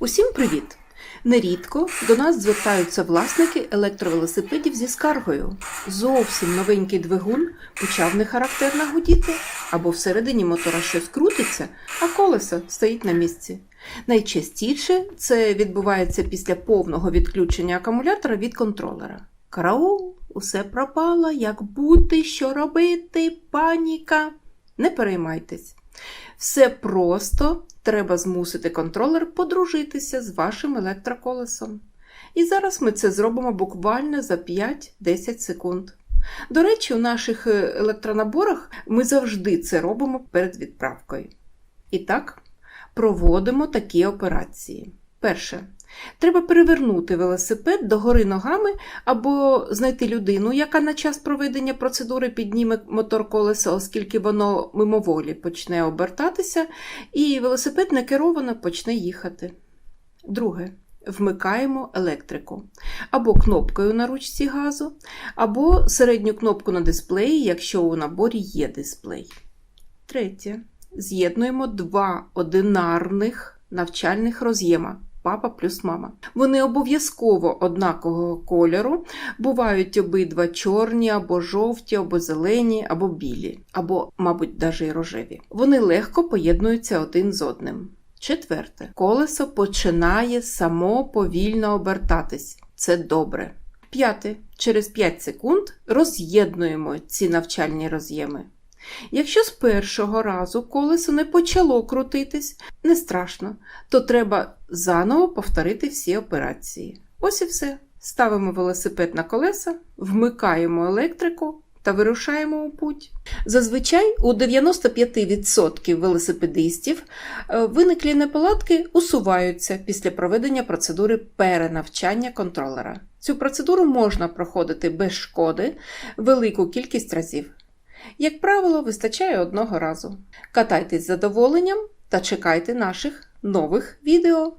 Усім привіт! Нерідко до нас звертаються власники електровелосипедів зі скаргою. Зовсім новенький двигун почав нехарактерно гудіти, або всередині мотора щось крутиться, а колесо стоїть на місці. Найчастіше це відбувається після повного відключення акумулятора від контролера. Караул, усе пропало, як бути, що робити, паніка. Не переймайтесь. Все просто треба змусити контролер подружитися з вашим електроколесом. І зараз ми це зробимо буквально за 5-10 секунд. До речі, у наших е, електронаборах ми завжди це робимо перед відправкою. І так, проводимо такі операції. Перше. Треба перевернути велосипед догори ногами або знайти людину, яка на час проведення процедури підніме мотор колеса, оскільки воно мимоволі почне обертатися, і велосипед некеровано почне їхати. Друге. Вмикаємо електрику або кнопкою на ручці газу, або середню кнопку на дисплеї, якщо у наборі є дисплей. Третє. З'єднуємо два одинарних навчальних роз'єма папа плюс мама. Вони обов'язково однакового кольору, бувають обидва чорні, або жовті, або зелені, або білі, або, мабуть, навіть і рожеві. Вони легко поєднуються один з одним. Четверте, колесо починає само повільно обертатись. Це добре. П'яте. Через 5 секунд роз'єднуємо ці навчальні роз'єми. Якщо з першого разу колесо не почало крутитись, не страшно, то треба заново повторити всі операції. Ось і все. Ставимо велосипед на колеса, вмикаємо електрику та вирушаємо у путь. Зазвичай у 95% велосипедистів е, виниклі неполадки усуваються після проведення процедури перенавчання контролера. Цю процедуру можна проходити без шкоди велику кількість разів. Як правило, вистачає одного разу. Катайтесь з задоволенням та чекайте наших нових відео.